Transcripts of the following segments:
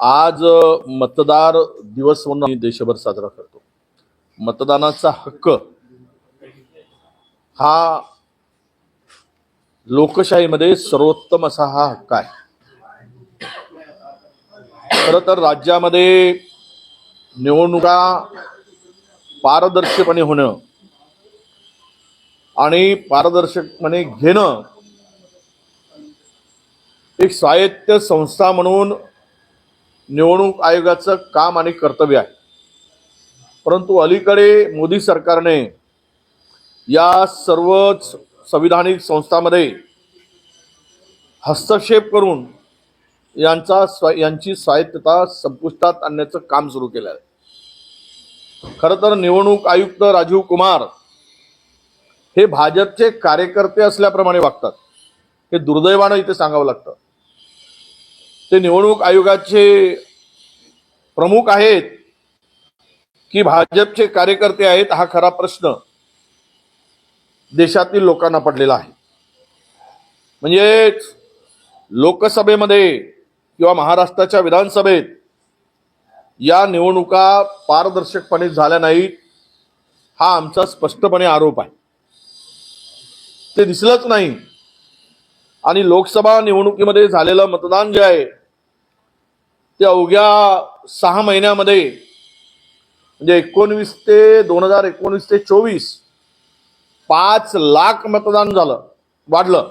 आज मतदार दिवस म्हणून आम्ही देशभर साजरा करतो. मतदानाचा हक्क हा लोकशाहीमध्ये सर्वोत्तम असा हा हक्क आहे. खर तर राज्यामध्ये निवडणुका पारदर्शकपणे होणं आणि पारदर्शकपणे घेणं एक स्वायत्त संस्था म्हणून निवडणूक आयोगाचं काम आणि कर्तव्य आहे. परंतु अलीकडे मोदी सरकारने या सर्वच संविधानिक संस्थांमध्ये हस्तक्षेप करून यांचा स्वा यांची स्वायत्तता संपुष्टात आणण्याचं काम सुरू केलं आहे खरं तर निवडणूक आयुक्त राजीव कुमार हे भाजपचे कार्यकर्ते असल्याप्रमाणे वागतात. हे दुर्दैवानं इथे सांगावं लागतं. ते निवडणूक आयोगाचे प्रमुख आहेत की भाजपचे कार्यकर्ते आहेत हा खरा प्रश्न देशातील लोकांना पडलेला आहे. म्हणजेच लोकसभेमध्ये किंवा महाराष्ट्राच्या विधानसभेत या निवडणुका पारदर्शकपणे झाल्या नाहीत हा आमचा स्पष्टपणे आरोप आहे. ते दिसलंच नाही. आणि लोकसभा निवडणुकीमध्ये झालेलं मतदान जे आहे ते अवघ्या सहा महिन्यामध्ये म्हणजे एकोणवीस ते दोन हजार एकोणवीस ते चोवीस पाच लाख मतदान झालं वाढलं.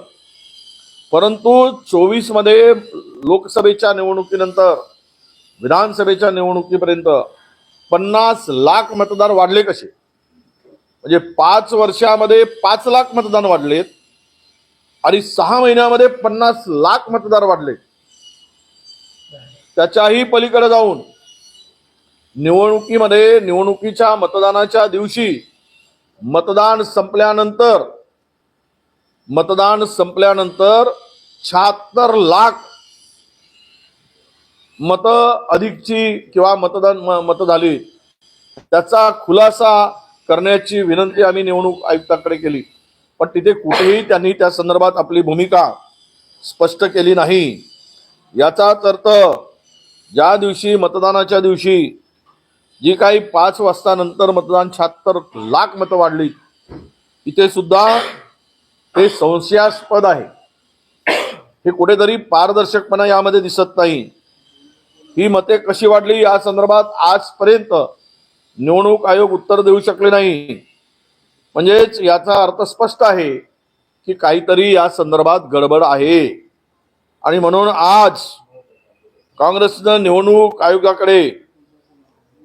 परंतु चोवीसमध्ये लोकसभेच्या निवडणुकीनंतर विधानसभेच्या निवडणुकीपर्यंत पन्नास लाख मतदार वाढले कसे? म्हणजे पाच वर्षामध्ये पाच लाख मतदान वाढलेत आणि सहा महिन्यामध्ये पन्नास लाख मतदार वाढले त्याच्याही पलीकडे जाऊन निवडणुकीमध्ये निवडणुकीच्या मतदानाच्या दिवशी मतदान संपल्यानंतर मतदान संपल्यानंतर शहात्तर लाख मत अधिकची किंवा मतदान मत मतं झाली. त्याचा खुलासा करण्याची विनंती आम्ही निवडणूक आयुक्ताकडे केली. पण तिथे कुठेही त्यांनी त्या संदर्भात आपली भूमिका स्पष्ट केली नाही. याचाच अर्थ ज्या दिवशी मतदानाच्या दिवशी जी काही पाच वाजता नंतर मतदान शहात्तर लाख मतं वाढली इथे सुद्धा ते संशयास्पद आहे. हे कुठेतरी पारदर्शकपणा यामध्ये दिसत नाही. ही मते कशी वाढली या संदर्भात आजपर्यंत निवडणूक आयोग उत्तर देऊ शकले नाही. म्हणजेच याचा अर्थ स्पष्ट आहे की काहीतरी या संदर्भात गडबड आहे. आणि म्हणून आज काँग्रेसनं निवडणूक आयोगाकडे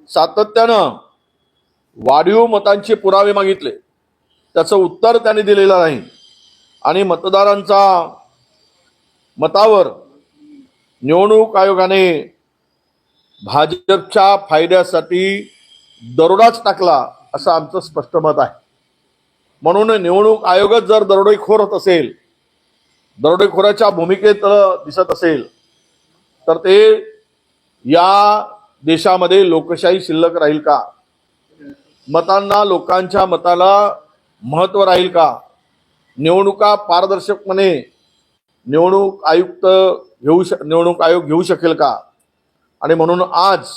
सातत्यानं वाढीव मतांचे पुरावे मागितले. त्याचं उत्तर त्यांनी दिलेलं नाही. आणि मतदारांचा मतावर निवडणूक आयोगाने भाजपच्या फायद्यासाठी दरोडाच टाकला असं आमचं स्पष्ट मत आहे. म्हणून निवडणूक आयोगच जर दरोडेखोर होत असेल दरोडेखोराच्या भूमिकेत दिसत असेल तर ते या देशामध्ये लोकशाही शिल्लक राहील का? मतांना लोकांच्या मताला महत्त्व राहील का? निवडणुका पारदर्शकपणे निवडणूक आयुक्त घेऊ श निवडणूक आयोग घेऊ शकेल का? आणि म्हणून आज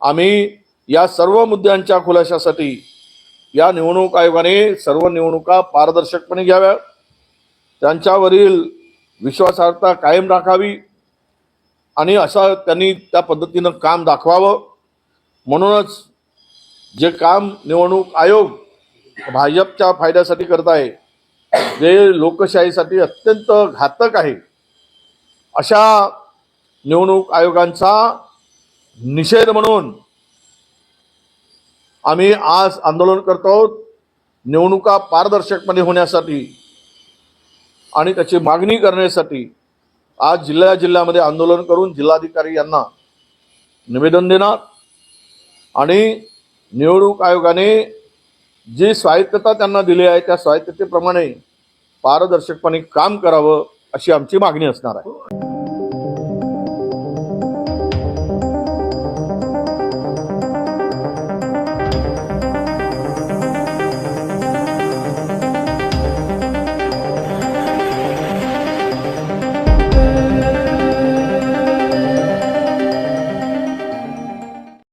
आम्ही या सर्व मुद्द्यांच्या खुलाशासाठी या निवडणूक आयोगाने सर्व निवडणुका पारदर्शकपणे घ्याव्या. त्यांच्यावरील विश्वासार्हता कायम राखावी. आणि असं त्यांनी त्या पद्धतीनं काम दाखवावं. म्हणूनच जे काम निवडणूक आयोग भाजपच्या फायद्यासाठी करत आहे जे लोकशाहीसाठी अत्यंत घातक आहे अशा निवडणूक आयोगांचा निषेध म्हणून आम्ही आज आंदोलन करतो आहोत. निवडणुका पारदर्शकपणे होण्यासाठी आणि त्याची मागणी करण्यासाठी आज जिल्ह्या जिल्ह्यामध्ये आंदोलन करून जिल्हाधिकारी यांना निवेदन देणार आणि निवडणूक आयोगाने जी स्वायत्तता त्यांना दिली आहे त्या स्वायत्ततेप्रमाणे पारदर्शकपणे काम करावं अशी आमची मागणी असणार आहे.